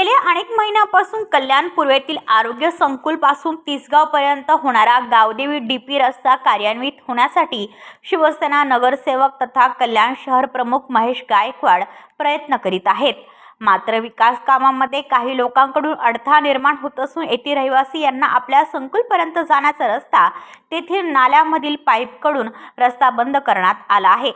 गेल्या अनेक महिन्यापासून कल्याण पूर्वेतील आरोग्य संकुलपासून तिसगावपर्यंत होणारा गावदेवी डी पी रस्ता कार्यान्वित होण्यासाठी शिवसेना नगरसेवक तथा कल्याण शहर प्रमुख महेश गायकवाड प्रयत्न करीत आहेत. मात्र विकास कामामध्ये काही लोकांकडून अडथळा निर्माण होत असून येथील रहिवासी यांना आपल्या संकुलपर्यंत जाण्याचा रस्ता तेथील नाल्यामधील पाईपकडून रस्ता बंद करण्यात आला आहे.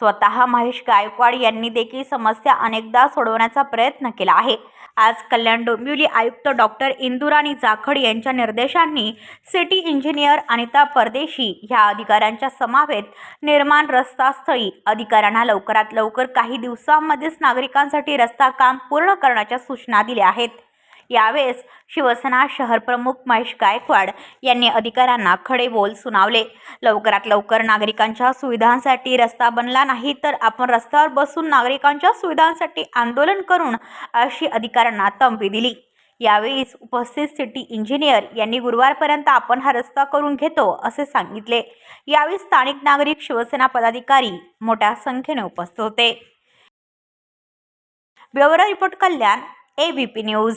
स्वतः महेश गायकवाड यांनी देखील समस्या अनेकदा सोडवण्याचा प्रयत्न केला आहे. आज कल्याण डोंबिवली आयुक्त डॉक्टर इंदुराणी जाखड यांच्या निर्देशांनी सिटी इंजिनियर अनिता परदेशी ह्या अधिकाऱ्यांच्या समावेत निर्माण रस्ता स्थळी अधिकाऱ्यांना लवकरात लवकर काही दिवसांमध्येच नागरिकांसाठी रस्ता काम पूर्ण करण्याच्या सूचना दिल्या आहेत. यावेळेस शिवसेना शहर प्रमुख महेश गायकवाड यांनी अधिकाऱ्यांना खडे बोल सुनावले. लवकरात लवकर नागरिकांच्या सुविधांसाठी रस्ता बनला नाही तर आपण रस्त्यावर बसून नागरिकांच्या सुविधांसाठी आंदोलन करून अशी अधिकाऱ्यांना तंबी दिली. यावेळीच उपस्थित सिटी इंजिनियर यांनी गुरुवारपर्यंत आपण हा रस्ता करून घेतो असे सांगितले. यावेळी स्थानिक नागरिक शिवसेना पदाधिकारी मोठ्या संख्येने उपस्थित होते. Bureau report Kalyan ABP news.